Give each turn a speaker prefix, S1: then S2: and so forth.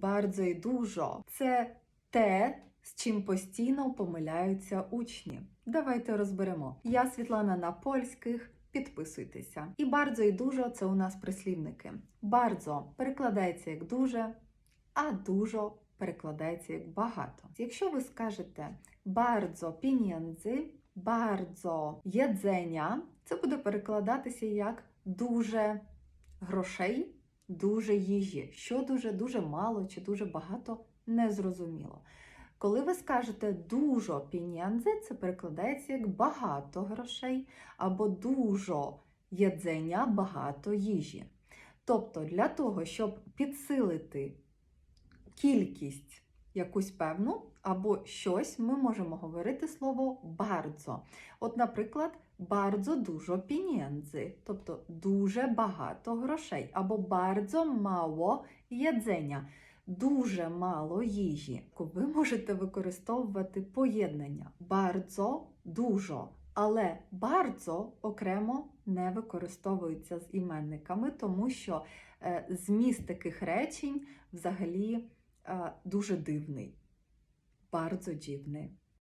S1: Bardzo і dużo це те, з чим постійно помиляються учні. Давайте розберемо. Я Світлана на польських. Підписуйтеся. І bardzo і дуже це у нас прислівники. Bardzo перекладається як дуже, а дуже перекладається як багато. Якщо ви скажете bardzo pieniędzy, bardzo jedzenia, це буде перекладатися як дуже грошей, дуже їжі. Що дуже дуже мало чи дуже багато незрозуміло. Коли ви скажете дуже пінянзи, це перекладається як багато грошей, або дуже jedzenia, багато їжі. Тобто, для того, щоб підсилити кількість якусь певну або щось, ми можемо говорити слово bardzo. От, наприклад, bardzo dużo pieniędzy, тобто дуже багато грошей, або bardzo mało jedzenia, дуже мало їжі. Ви можете використовувати поєднання bardzo, дуже, але bardzo окремо не використовується з іменниками, тому що е, зміст таких речень взагалі дуже дивний. Bardzo dziwny.